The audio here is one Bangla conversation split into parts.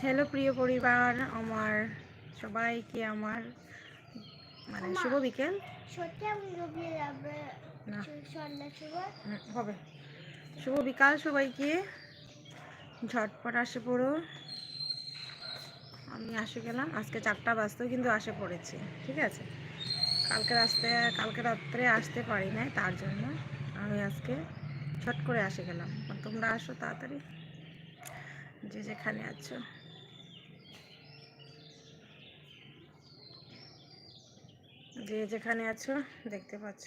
হ্যালো প্রিয় পরিবার আমার সবাইকে আমার মানে শুভ বিকেল। হবে। শুভ বিকাল সবাইকে। ঝটপট আসে পড়ো। আমি আসে গেলাম। আজকে চারটা বাজতেও কিন্তু আসে পড়েছি ঠিক আছে? কালকে রাস্তে কালকে রাত্রে আসতে পারি নাই তার জন্য আমি আজকে ছট করে আসে গেলাম। তোমরা আসো তাড়াতাড়ি। যে যেখানে আছো। যে যেখানে আছো, দেখতে পাচ্ছ।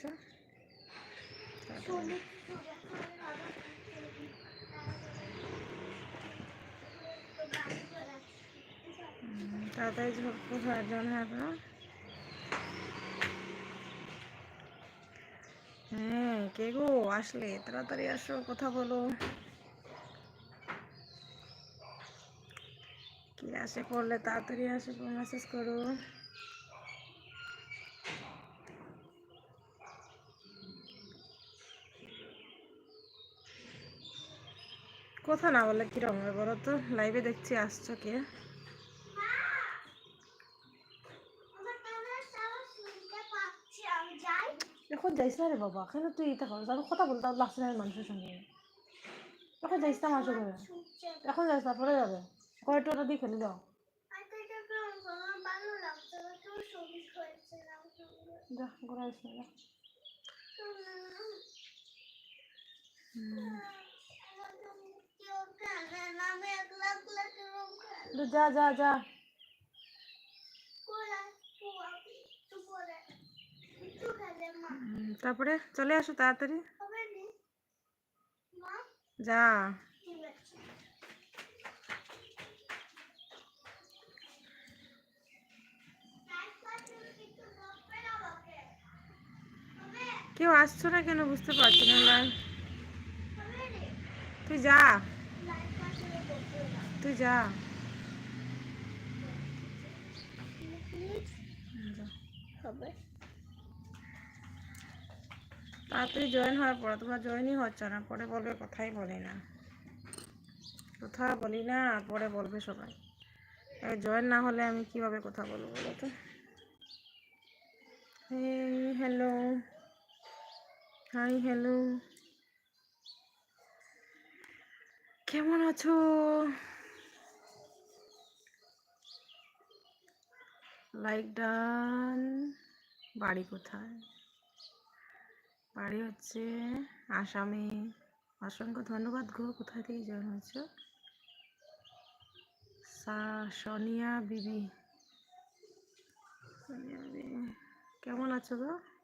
তাড়াতাড়ি হওয়ার জন্য আপনার হ্যাঁ কে গো? আসলে, তাড়াতাড়ি আসো, কথা বলো কি আসে করলে তাড়াতাড়ি আসে মেসেজ করো। কথা না বলে কীরকম হবে বলো তো? লাইভে দেখছি, আসছো কে? এখন যাইস না রে বাবা, কেন তুই এটা করো আমি কথা বলতে লাগছে না মানুষের সঙ্গে। এখন যাইস না মানুষের এখন যাইস না পরে যাবে। কয়টা ছবি করেছিলাম যা না যা। যা যা তারপরে চলে আসো তাড়াতাড়ি। যা। কেউ আসছো না কেন? বুঝতে পারছি না, লাল। তুই যা। তুই যা। তাড়াতাড়ি জয়েন হওয়ার পর, তোমরা জয়েনই হচ্ছে না, পরে বলবে কথাই বলি না। কথা বলি না পরে বলবে সবাই। জয়েন না হলে আমি কীভাবে কথা বলব বলো তো? Hello hi, hello. কেমন আছো? Like done. বাড়ি কোথায়? বাড়ি হচ্ছে আসামে। অসংখ্য ধন্যবাদ গো। কোথায় থেকে জয়েন হয়েছো? সোনিয়া বিবি। সোনিয়া বিবি। কেমন আছো গো?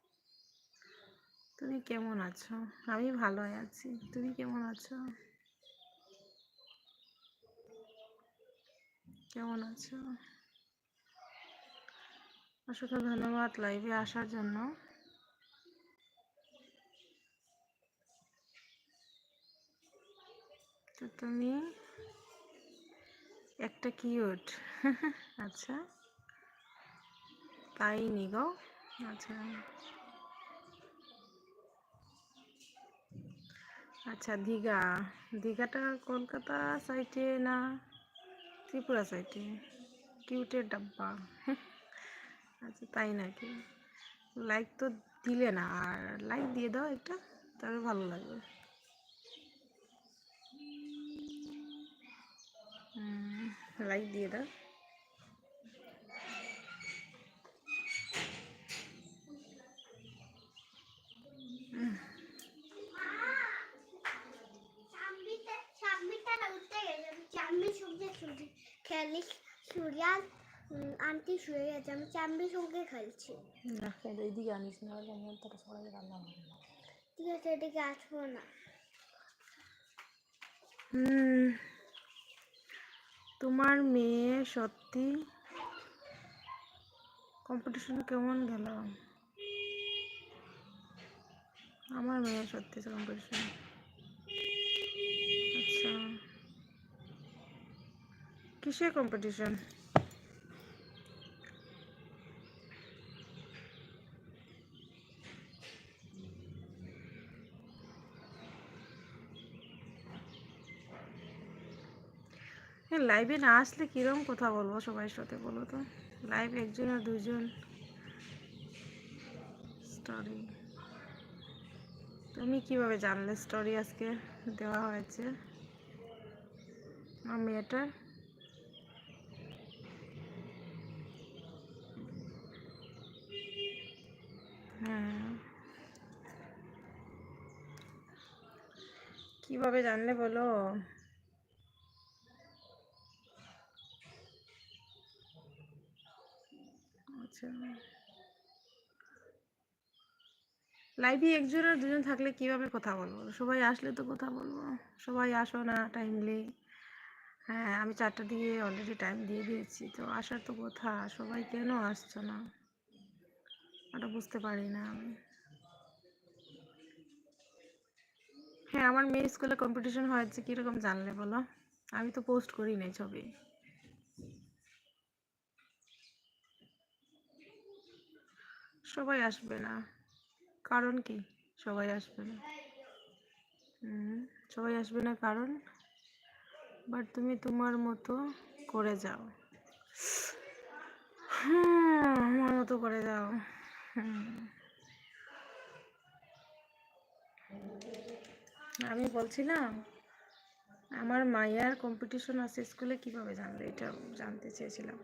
তুমি কেমন আছো? আমি ভালো আছি। তুমি কেমন আছো? কেমন আছো? অসংখ্য ধন্যবাদ লাইভে আসার জন্য। তো তুমি একটা কিউট আচ্ছা। তাই নি গো। আচ্ছা। আচ্ছা দীঘা। দীঘাটা কলকাতা সাইটে না ত্রিপুরা সাইটে কিউটের ডাব্বা। আচ্ছা তাই নাকি? লাইক তো দিলে না, আর লাইক দিয়ে দাও একটা তবে ভালো লাগবে। লাইক দিয়ে দাও। চাম্বিতে আমি চাম্বি সঙ্গে খেলি। সুরিয়াল আন্টি শুয়ে গেছে আমি চাম্বির সঙ্গে খেলছি। না এইদিকে আনিস না হলে আমি তোর সবাই রান্না হবে না ঠিক আছে এদিকে আসব না। হুম তোমার মেয়ে সত্যি কম্পিটিশন কেমন গেল? আমার মেয়ে সত্যি কম্পিটিশন আচ্ছা। কিসের কম্পিটিশন লাইভে না আসলে কিরম কথা বলব সবার সাথে বলো তো? লাইভ একজন আর দুজন স্টোরি তুমি কীভাবে জানলে স্টোরি আজকে দেওয়া হয়েছে? আমার মেয়েটার? কীভাবে জানলে বলো? আচ্ছা। লাইভে একজন আর দুজন থাকলে কীভাবে কথা বলব? সবাই আসলে তো কথা বলব। সবাই আসো না টাইমলি হ্যাঁ আমি চারটা দিয়ে অলরেডি টাইম দিয়ে দিয়েছি, তো আসার তো কথা। সবাই কেন আসছো না? ওটা বুঝতে পারি না আমি। হ্যাঁ আমার মেয়ে স্কুলে কম্পিটিশন হয়েছে কীরকম জানলে বলো? আমি তো পোস্ট করি নাই ছবি। সবাই আসবে না। কারণ কি? সবাই আসবে না। সবাই আসবে না কারণ? বাট তুমি তোমার মতো করে যাও। হুম, আমার মতো করে যাও। হুম। আমি বলছিলাম, আমার মায়ার কম্পিটিশন আছে স্কুলে কীভাবে জানলে এটা জানতে চেয়েছিলাম।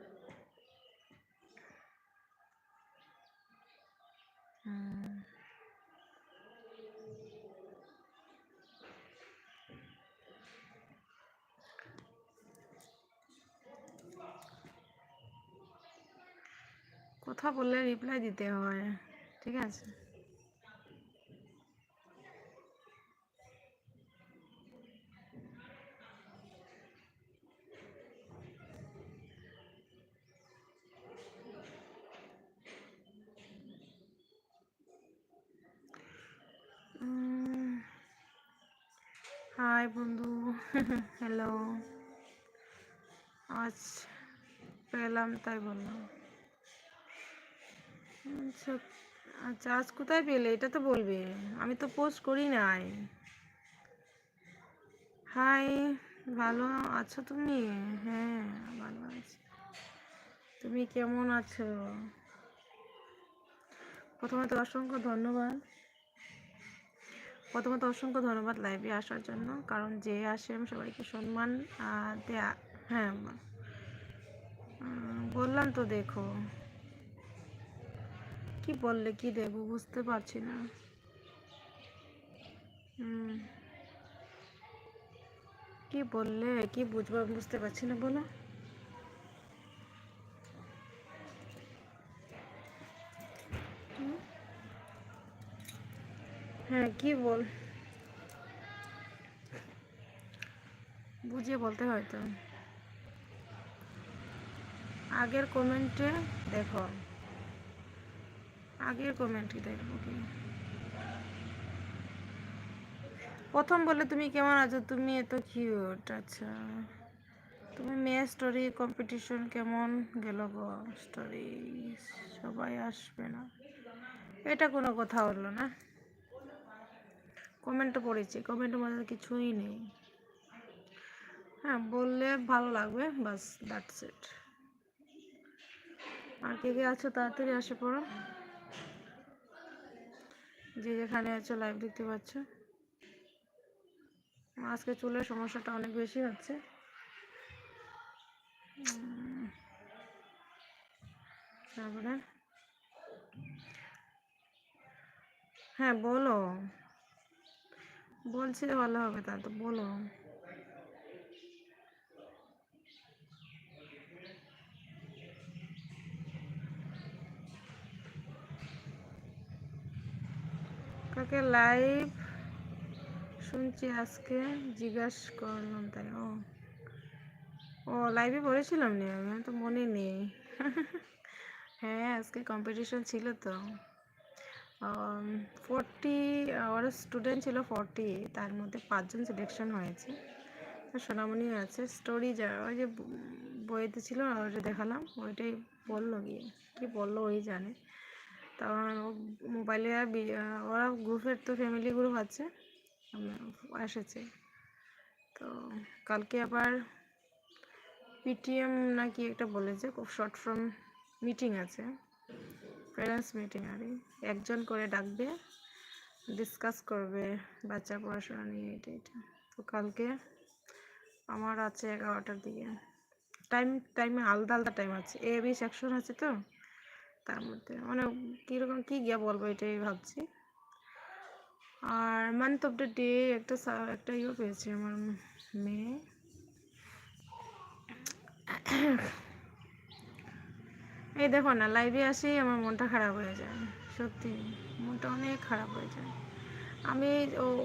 কথা বললে রিপ্লাই দিতে হয়, ঠিক আছে? হাই বন্ধু। হ্যালো আজ পেলাম তাই বললাম। আচ্ছা আচ্ছা আজ কোথায় পেলে? এটা তো বলবে। আমি তো পোস্ট করি নাই। হাই ভালো আছো তুমি? হ্যাঁ ভালো আছি। তুমি কেমন আছো? প্রথমে তো অসংখ্য ধন্যবাদ। প্রথমত অসংখ্য ধন্যবাদ লাইভে আসার জন্য, কারণ যে আসে আমি সবাইকে সম্মান দেয়া হ্যাঁ বললাম তো দেখো। কি বললে, কি দেবো বুঝতে পারছি না। কি বললে, কি বুঝব বুঝতে পারছি না, বলো। হুম? হ্যাঁ কি বল? বুঝিয়ে বলতে হয় তো। আগের কমেন্টে দেখো। আগের কমেন্টই দেখব কি প্রথম বলে, তুমি কেমন আছো? তুমি এত কিউট আচ্ছা। তুমি মেয়ে স্টোরি কম্পিটিশন কেমন গেল গো? স্টোরি সবাই আসবে না। এটা কোনো কথা হলো না। কমেন্টও পড়েছি, কমেন্টের মধ্যে কিছুই নেই। হ্যাঁ বললে ভালো লাগবে বাস দ্যাটস ইট আর কে কে আছো তাড়াতাড়ি আসে পড়ো। যে যেখানে আছো লাইভ দেখতে পাচ্ছ। আজকে চুলের সমস্যাটা অনেক বেশি হচ্ছে। তারপরে? হ্যাঁ বলো। বলছি ভালো হবে, তা তো বলো। কাকে লাইভ শুনছি আজকে, জিজ্ঞাস করলাম তাই, ও। ও লাইভে পড়েছিলাম নি আমি তো মনে নেই। হ্যাঁ আজকে কম্পিটিশন ছিল তো। ফোরটি ওরা স্টুডেন্ট ছিল ফোরটি তার মধ্যে পাঁচজন সিলেকশন হয়েছে। সোনামণি আছে স্টোরি যা, ওই যে বইতে ছিল ওইটা দেখালাম, ওইটাই বলল গিয়ে, কি বলল ওই জানে। তখন ও মোবাইলে আর ওরা গ্রুপের তো ফ্যামিলি গ্রুপ আছে এসেছে। তো কালকে আবার পিটিএম নাকি একটা বলেছে, খুব শর্ট ফর্ম মিটিং আছে। প্যারেন্টস মিটিং আর। একজন করে ডাকবে ডিসকাস করবে বাচ্চার পড়াশোনা নিয়ে, এটা এটা। তো কালকে আমার আছে এগারোটার দিকে। টাইম টাইমে আলাদা আলাদা টাইম আছে। এ বি সেকশন আছে তো, তার মধ্যে। মানে কীরকম, কী গিয়া বলব, এটাই ভাবছি। আর মান্থ অফ দ্য ডে একটা একটা ইয়ে পেয়েছে আমার মেয়ে। এই দেখো না লাইভে আসি আমার মনটা খারাপ হয়ে যায়। সত্যি, মনটা অনেক খারাপ হয়ে যায়। আমি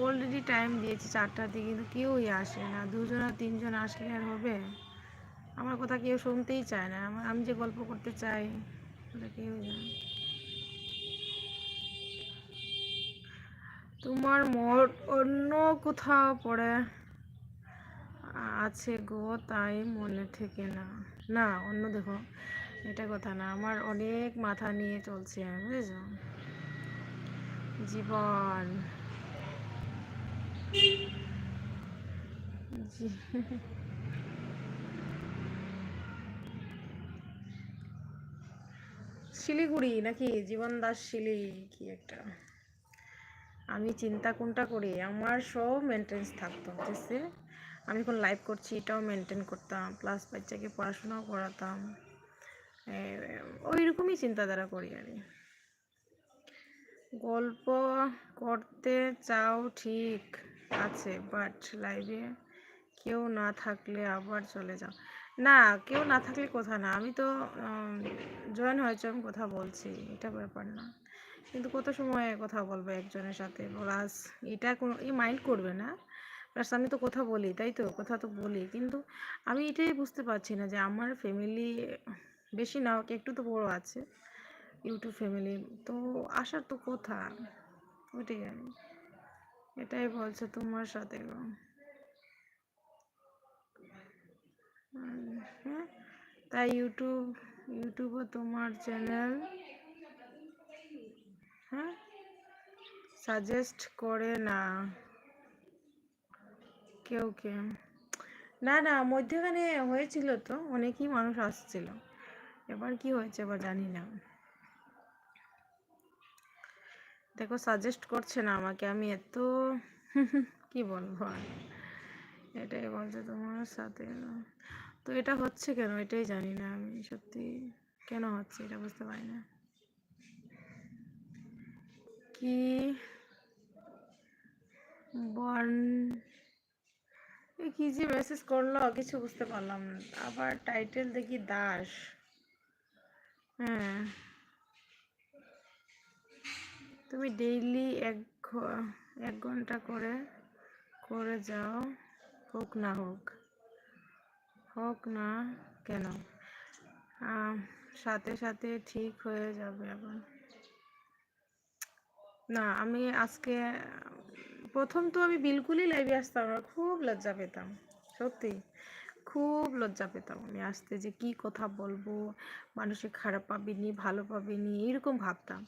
অলরেডি টাইম দিয়েছি চারটার দিকে, কিন্তু কেউই আসে না। দুজন আর তিনজন আসলে আর হবে? আমার কথা কেউ শুনতেই চায় না। আমি যে গল্প করতে চাই, ওটা কেউ জানে তোমার মোট অন্য কোথাও পড়ে? আছে গো, তাই মনে থেকে না। না, অন্য দেখো। এটা কথা না, আমার অনেক মাথা নিয়ে চলছে, বুঝেছ? জীবন। শিলিগুড়ি নাকি? জীবন দাস শিলি কি একটা? আমি চিন্তা কোনটা করি? আমার সব মেনটেন্স থাকতো, বুঝছে? আমি এখন লাইভ করছি, এটাও মেনটেন করতাম প্লাস বাচ্চাকে পড়াশোনাও করাতাম। ওই রকমই চিন্তাধারা করি আর গল্প করতে চাও ঠিক আছে বাট লাইভে কেউ না থাকলে আবার চলে যাও। না, কেউ না থাকলে কথা না, আমি তো জয়েন হয়েছে, আমি কথা বলছি, এটা ব্যাপার না। কিন্তু কত সময় কথা বলব একজনের সাথে? প্লাস এটা কোনো এই মাইন্ড করবে না। প্লাস আমি তো কথা বলি, তাই তো? কথা তো বলি, কিন্তু আমি এটাই বুঝতে পারছি না যে আমার ফ্যামিলি বেশি না হোক একটু তো বড় আছে ইউটিউব ফ্যামিলি তো আসার তো কথা, ওইটাই আমি এটাই বলছে তোমার সাথে হ্যাঁ তাই ইউটিউব ইউটিউবে তোমার চ্যানেল হ্যাঁ সাজেস্ট করে না। কেউ কে না না, মধ্যখানে হয়েছিল তো, অনেকই মানুষ আসছিল। এবার কি হয়েছে এবার জানি না। দেখো সাজেস্ট করছে না আমাকে, আমি এত কি বলব আর? এটাই বলছে তোমার সাথে। তো এটা হচ্ছে কেন? এটাই জানি না আমি সত্যি। কেন হচ্ছে এটা বুঝতে পারি না। কি? এ কি যে মেসেজ করল, কিছু বুঝতে পারলাম না। আবার টাইটেল দেখি দাস। হ্যাঁ তুমি ডেইলি এক এক ঘণ্টা করে করে যাও, হোক না হোক। হোক না কেন? সাথে সাথে ঠিক হয়ে যাবে আবার। না, আমি আজকে, প্রথম তো আমি বিলকুলই লাইভে আসতাম খুব লজ্জা পেতাম, সত্যি। খুব লজ্জা পেতাম আমি আসতে যে কি কথা বলব মানুষে খারাপ পাবেনি ভালো পাবেনি এরকম ভাবতাম।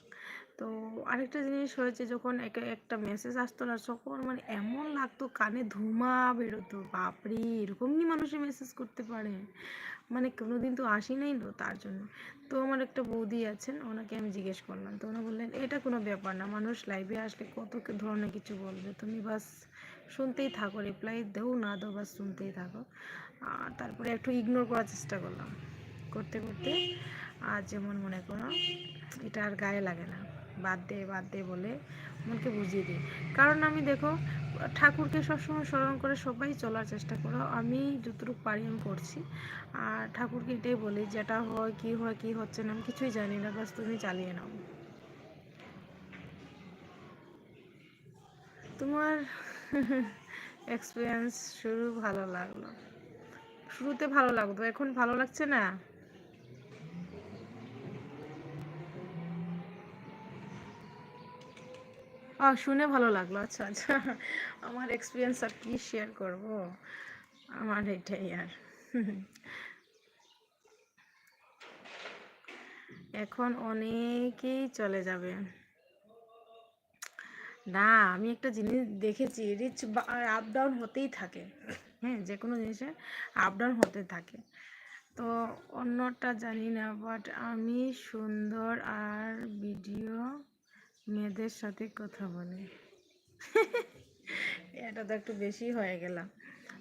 তো আরেকটা জিনিস হয়েছে, যখন একটা একটা মেসেজ আসতো না, তখন মানে এমন লাগতো কানে ধুমা বেরোতো, বাপরে এরকম এরকমই মানুষে মেসেজ করতে পারে। মানে কোনোদিন তো আসি নাই তো তার জন্য। তো আমার একটা বৌদি আছেন, ওনাকে আমি জিজ্ঞেস করলাম, তো ওনা বললেন, এটা কোনো ব্যাপার না, মানুষ লাইভে আসলে কত ধরনের কিছু বলবে, তুমি বাস শুনতেই থাকো রিপ্লাই দেও না দাও, বাস শুনতেই থাকো। তারপরে একটু ইগনোর করার চেষ্টা করলাম। করতে করতে, আর যেমন মনে করো, এটা আর গায়ে লাগে না। বাদ দে বাদ দে বলে মনকে বুঝিয়ে দিই। কারণ আমি দেখো, ঠাকুরকে সবসময় স্মরণ করে সবাই চলার চেষ্টা করো। আমি যতটুকু পারি আমি করছি। আর ঠাকুরকে এটাই বলি, যেটা হয়, কি হয়, কি হচ্ছে না, আমি কিছুই জানি না বাস তুমি চালিয়ে নাও। তোমার এক্সপিরিয়েন্স শুরু ভালো লাগল। শুরুতে ভালো লাগতো, এখন ভালো লাগছে না? ও শুনে ভালো লাগল আচ্ছা আচ্ছা। আমার এক্সপিরিয়েন্স আর কি শেয়ার করব? আমার এটাই আর। এখন অনেকেই চলে যাবে। না, আমি একটা জিনিস দেখেছি রিচ আপ ডাউন হতেই থাকে। হ্যাঁ যে কোনো জিনিসে আপ ডাউন হতে থাকে। তো অন্যটা জানি না বাট আমি সুন্দর আর ভিডিও মেয়েদের সাথে কথা বলি। এটা তো একটু বেশি হয়ে গেলাম।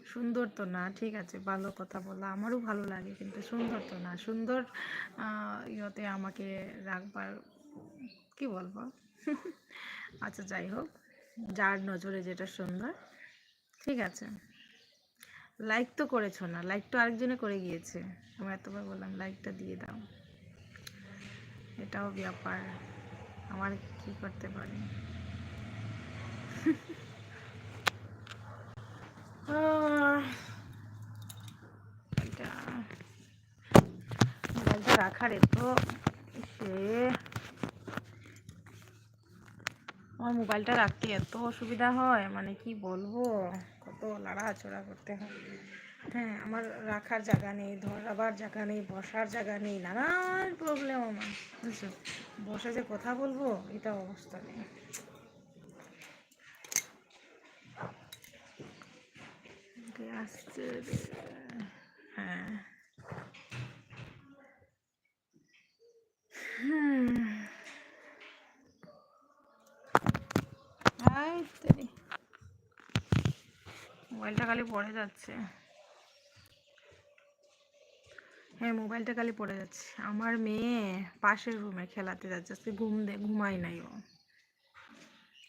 সুন্দর তো না, ঠিক আছে, ভালো কথা বলা। আমারও ভালো লাগে, কিন্তু সুন্দর তো না। সুন্দর ইয়েতে আমাকে রাখবার, কি বলব? আচ্ছা যাই হোক, যার নজরে যেটা সুন্দর, ঠিক আছে। লাইক তো করেছ না লাইক তো আরেকজনে করে গিয়েছে। আমি এতবার বললাম লাইকটা দিয়ে দাও। এটাও ব্যাপার, আমার কি করতে পারি? মোবাইলটা রাখার এত সে আমার মোবাইলটা রাখতে এত অসুবিধা হয় মানে কি বলব? কত লাড়াচড়া করতে হয়। হ্যাঁ আমার রাখার জায়গা নেই, ধরাবার জায়গা নেই, বসার জায়গা নেই, নানান প্রবলেম আমার, বুঝছ? বসে যে কথা বলব, এটা অবস্থা নেই। আসছে হ্যাঁ। হুম তেরি। মোবাইলটা খালি পড়ে যাচ্ছে। হ্যাঁ মোবাইলটা খালি পড়ে যাচ্ছে। আমার মেয়ে পাশের রুমে খেলাতে যাচ্ছে। আজকে ঘুম দে ঘুমাই নাই ও।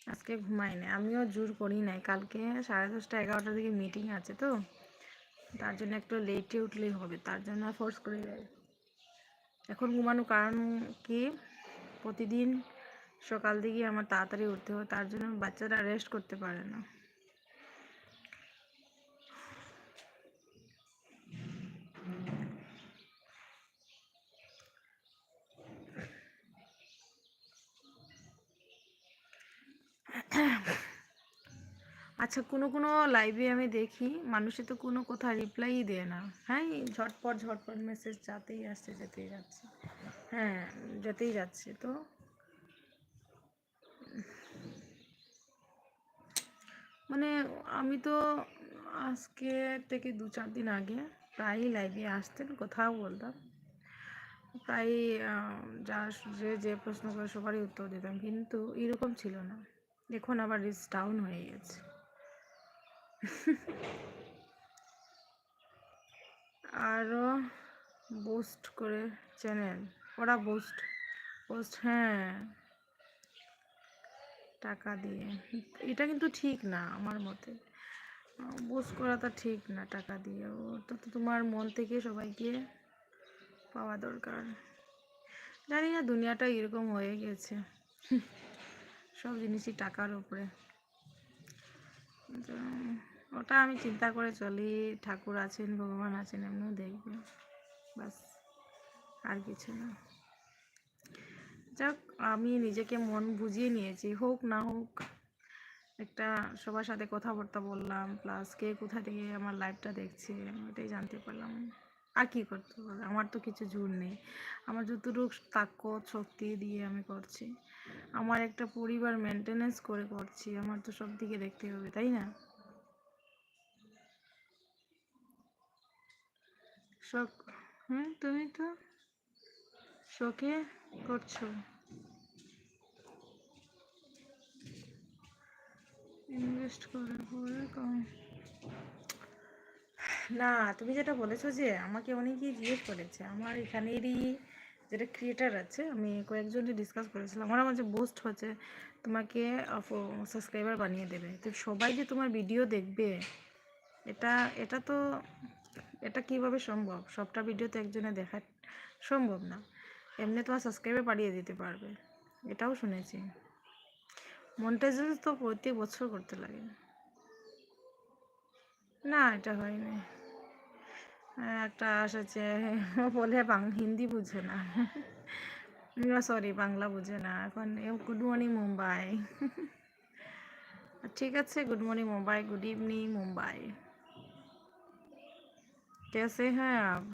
আজকে ঘুমাই নাই। আমিও জোর করি নাই। কালকে সাড়ে দশটা এগারোটার দিকে মিটিং আছে তো। তার জন্য একটু লেটে উঠলেই হবে। তার জন্য ফোর্স করে এখন ঘুমানোর কারণ কি? প্রতিদিন সকাল দিকে আমার তাড়াতাড়ি উঠতে হয়। তার জন্য বাচ্চারা রেস্ট করতে পারে না। আচ্ছা কোনো কোনো লাইভে আমি দেখি, মানুষে তো কোনো কথা রিপ্লাই দেয় না। হ্যাঁ ঝটপট ঝটপট মেসেজ যাতেই আসছে, যেতেই যাচ্ছে। হ্যাঁ যেতেই যাচ্ছে, তো। মানে আমি তো আজকে থেকে দু, চার দিন আগে প্রায়ই লাইভে আসতেন, কোথাও বলতাম। প্রায় যা, যে যে প্রশ্ন করে সবারই উত্তর দিতাম, কিন্তু এরকম ছিল না। এখন আবার রিচ ডাউন হয়ে গেছে। আরও বুস্ট করে চ্যানেল ওরা বুস্ট পোস্ট হ্যাঁ। টাকা দিয়ে। এটা কিন্তু ঠিক না আমার মতে। বুস্ট করাটা ঠিক না টাকা দিয়ে। ওটা তো তোমার মন থেকে সবাইকে পাওয়া দরকার। জানি না, দুনিয়াটা এরকম হয়ে গেছে। সব জিনিসই টাকার উপরে। ওটা আমি চিন্তা করে চলি, ঠাকুর আছেন, ভগবান আছেন, এমনিও দেখবে। বাস, আর কিছু না। যাক, আমি নিজেকে মন বুঝিয়ে নিয়েছি, হোক না হোক। একটা সবার সাথে কথাবার্তা বললাম প্লাস কে কোথা থেকে আমার লাইফটা দেখছে ওটাই জানতে পারলাম। আর কি করতে পারে আমার তো কিছু জোর নেই। আমার যতটুকু তাকত শক্তি দিয়ে আমি করছি। আমার একটা পরিবার মেনটেনেন্স করে করছি, আমার তো সব দিকে দেখতে হবে, তাই না? শখ হুম, তুমি তো শখে করছ। ইনভেস্ট পরে কম। না, তুমি যেটা বলেছ যে আমাকে অনেকেই জিজ্ঞেস করেছে, আমার এখানেরই যেটা ক্রিয়েটার আছে আমি কয়েকজনকে ডিসকাস করেছিলাম। আমার আমার যে পোস্ট হচ্ছে তোমাকে সাবস্ক্রাইবার বানিয়ে দেবে। তো সবাই যে তোমার ভিডিও দেখবে এটা এটা তো এটা কীভাবে সম্ভব? সবটা ভিডিও তো একজনে দেখা সম্ভব না। এমনি তোমার সাবস্ক্রাইবার বাড়িয়ে দিতে পারবে। এটাও শুনেছি। মন্টাইজেস তো প্রতি বছর করতে লাগে। না এটা হয়নি। হ্যাঁ, হ্যাঁ, একটা এসেছে বলে হিন্দি বুঝে না। সরি বাংলা বুঝে না। এখন গুড মর্নিং মুম্বাই ঠিক আছে good morning Mumbai good evening Mumbai কেসে হ্যাঁ? আপ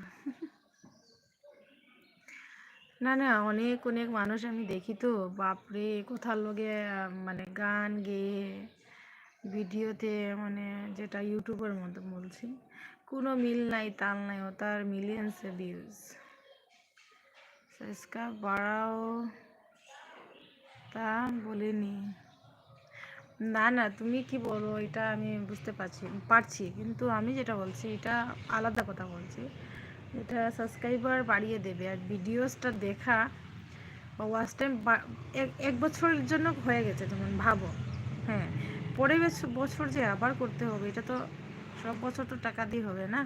না না, অনেক অনেক মানুষ আমি দেখি তো। বাপরে, কোথার লোকে মানে গান গেয়ে, ভিডিওতে মানে যেটা ইউটিউবের মতো বলছি। কোনো মিল নাই, তাল নাই, ও তার মিলিয়ন্সে ভিউজ সাবস্ক্রাইব বাড়াও, তা বলিনি না। না তুমি কি বলো, এটা আমি বুঝতে পারছি পারছি, কিন্তু আমি যেটা বলছি, এটা আলাদা কথা বলছি। এটা সাবস্ক্রাইবার বাড়িয়ে দেবে, আর ভিডিওসটা দেখা বা ওয়াচ টাইম এক বছরের জন্য হয়ে গেছে, যেমন ভাবো। হ্যাঁ পরে বছ- বছর যে আবার করতে হবে, এটা তো সব বছর তো টাকা দিয়ে হবে না?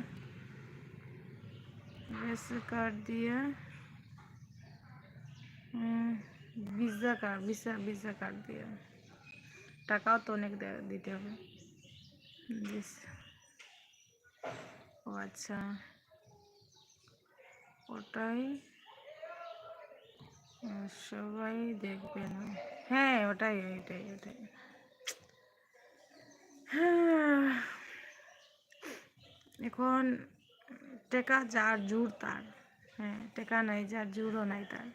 রেসি কার্ড দিয়ে visa card visa visa card দিয়ে। টাকাও তো অনেক দিতে হবে। ও আচ্ছা। ওটাই। সবাই দেখবে না। হ্যাঁ ওটাই ওইটাই ওটাই হ্যাঁ, এখন টেকা যার জোর তার হ্যাঁ টেকা নাই যার জোরও নাই তার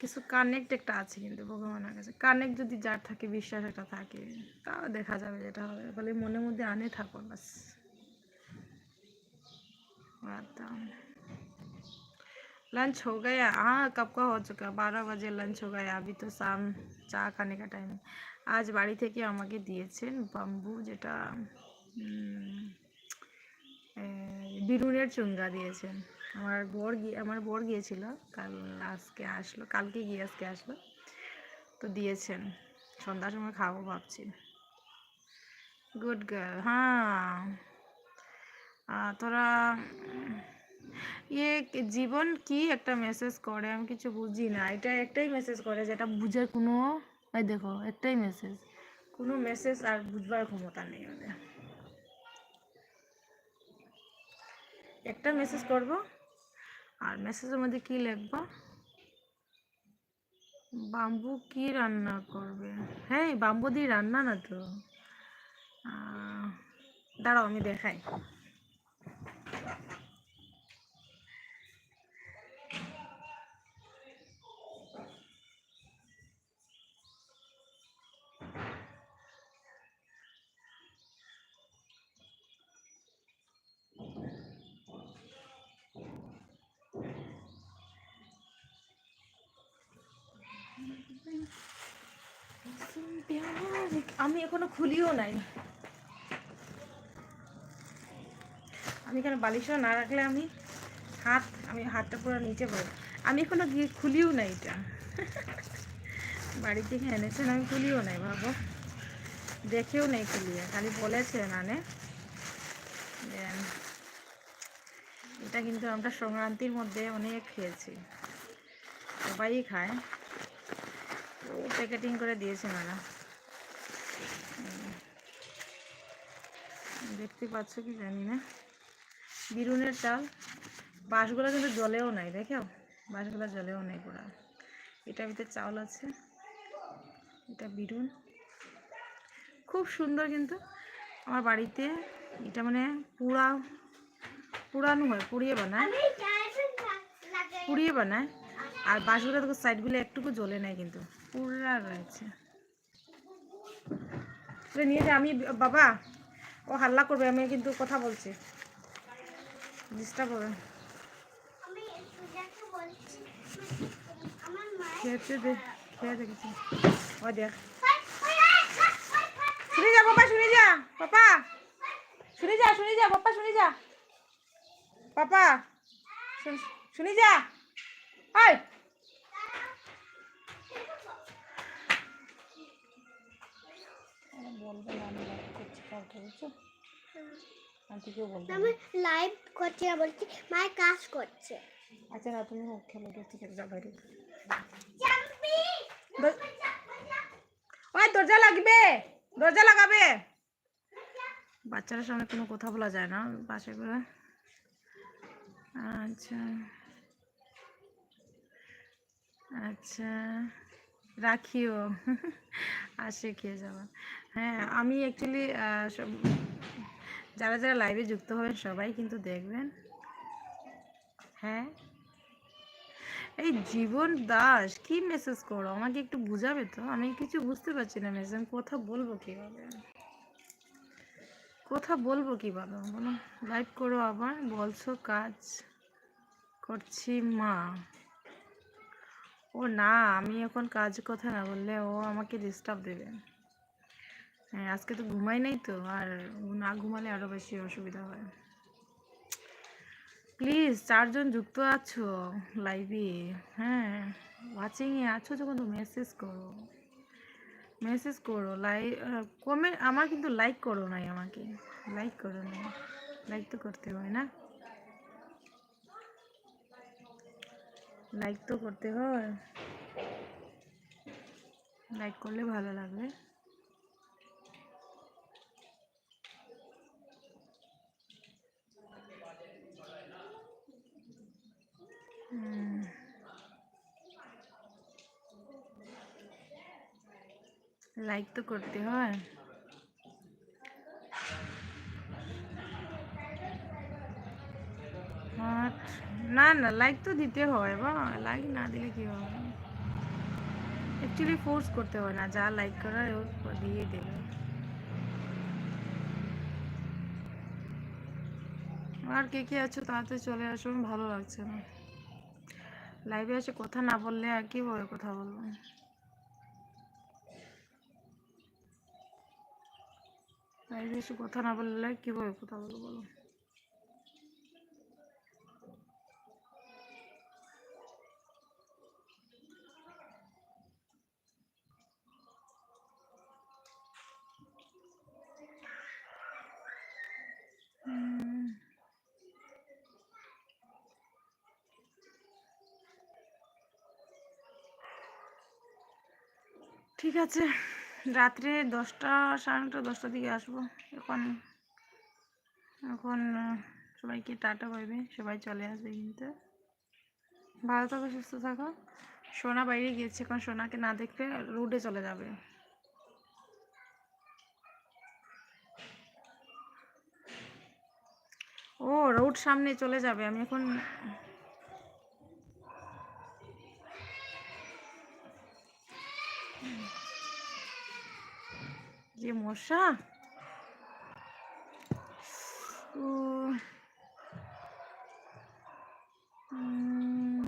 কিছু কানেক্ট একটা আছে কিন্তু ভগবানের কাছে কানেক্ট যদি যার থাকে বিশ্বাস একটা থাকে তাও দেখা যাবে যেটা হবে বলে মনের মধ্যে আনে থাকো বাস लंच हो गया हाँ कब का हो चुका बारह बजे लंच हो गया अभी तो शाम চা খানে का টাইম আজ বাড়ি থেকে আমাকে দিয়েছেন বাম্বু যেটা উম, এ, বিরুনের চুঙ্গা দিয়েছেন। আমার বর গিয়ে আমার বর গিয়েছিল, কাল আজকে আসলো, কালকে গিয়ে আজকে আসলো। তো দিয়েছেন। সন্ধ্যার সময় খাব ভাবছি। গুড গার্ল হ্যাঁ। তোরা ইয়ে জীবন কি একটা মেসেজ করে? আমি কিছু বুঝি না। এটা একটাই মেসেজ করে যেটা বুঝার কোনো, এই দেখো, একটাই মেসেজ কোনো মেসেজ আর বুঝবার ক্ষমতা নেই ওদের। একটা মেসেজ করব। আর মেসেজের মধ্যে কি লিখব? বাম্বু কি রান্না করবে? হ্যাঁ বাম্বু দিয়ে রান্না না তো। দাঁড়াও, আমি দেখাই। আমি এখনও খুলিও নাই। আমি এখানে বালিশও না রাখলে আমি হাত, আমি হাতটা পুরো নিচে পড়ে। আমি এখনও গিয়ে খুলিও নাই এটা। বাড়ি থেকে এনেছেন, আমি খুলিও নাই ভাবো। দেখেও নেই খুলিয়ে, খালি বলেছে নানে। যে এটা কিন্তু আমরা সংক্রান্তির মধ্যে অনেক খেয়েছি। সবাই খায়। প্যাকেটিং করে দিয়েছে ম্যাডাম দেখতে পাচ্ছ কি জানি না। বিরুনের চাল। বাঁশগুলা কিন্তু জলেও নাই দেখো বাঁশগুলা জলেও নেই পুরা। এটার ভিতরে চাউল আছে। এটা বিরুন। খুব সুন্দর কিন্তু। আমার বাড়িতে এটা মানে পুরা পুরানো হয় পুড়িয়ে বানায়। পুড়িয়ে বানায়। আর বাঁশগুলো দেখো সাইডগুলো একটুকু জ্বলে নেয় কিন্তু। পুরা রয়েছে। নিয়ে যা আমি বাবা। ও হাল্লা করবে, আমি কিন্তু কথা বলছি। ডিস্টার্ব হবে। দেখেছি। ও। শুনে যা, পাপা, শুনে যা, পাপা। শুনে যা শুনে যা, পাপা, শুনে যা। পাপা, শুনে যা। আয় বলবে না আমি রাগ করছি কাউকে বুঝছ? আন্টিকেও বলবে। আমি লাইভ করছি না বলছি মায়ের কাজ করছে। আচ্ছা না তুমি হোক খেলো তো ঠিক আছে যা বাইরে। ওই দরজা লাগবে দরজা লাগাবে। বাচ্চারা সামনে কোনো কথা বলা যায় না পাশে করে। আচ্ছা। আচ্ছা রাখিও। আসে খেয়ে যাবা। হ্যাঁ আমি অ্যাকচুয়ালি যারা যারা লাইভে যুক্ত হবেন সবাই কিন্তু দেখবেন। হ্যাঁ। এই জীবন দাস, কি মেসেজ করো? আমাকে একটু বুঝাবে তো? আমি কিছু বুঝতে পারছি না মেসেজ আমি কথা বলব কীভাবে? কথা বলব কীভাবে? বলো। লাইভ করো আবার, বলছো কাজ করছি মা। ও না, আমি এখন কাজ কথা না বললে ও আমাকে ডিস্টার্ব দেবে। হ্যাঁ আজকে তো ঘুমাই নাই তো, আর না ঘুমালে আরও বেশি অসুবিধা হয়। প্লিজ চারজন যুক্ত আছো লাইভে হ্যাঁ ওয়াচিংয়ে আছো যখন তো মেসেজ করো। মেসেজ করো লাইক কমেন্ট আমার কিন্তু লাইক করো নাই আমাকে। লাইক করো নাই। লাইক তো করতে হয় না। লাইক তো করতে হয়। লাইক করলে ভালো লাগবে। লাইক তো করতে হয়। না না লাইক তো দিতে হয়, বা লাইক না দিলে কি হবে? অ্যাকচুয়ালি ফোর্স করতে হয় না, যা লাইক করার ও দিয়ে দেবে আর কে কে আছো? তাড়াতাড়ি চলে আসো ভালো লাগছে না। লাইভে এসে কথা না বললে আর কীভাবে কথা বলব লাইভে এসে কথা না বললে কীভাবে কথা বলব বলো হুম। ঠিক আছে। রাত্রে দশটা, সাড়ে নটা দশটার দিকে আসব। এখন এখন সবাইকে টাটা পাইবে সবাই চলে আসবে কিন্তু। ভালো থাকো, সুস্থ থাকো। সোনা বাইরে গিয়েছে এখন সোনাকে না দেখলে রোডে চলে যাবে। ও রোড সামনে চলে যাবে। আমি এখন যে মশা ও উম,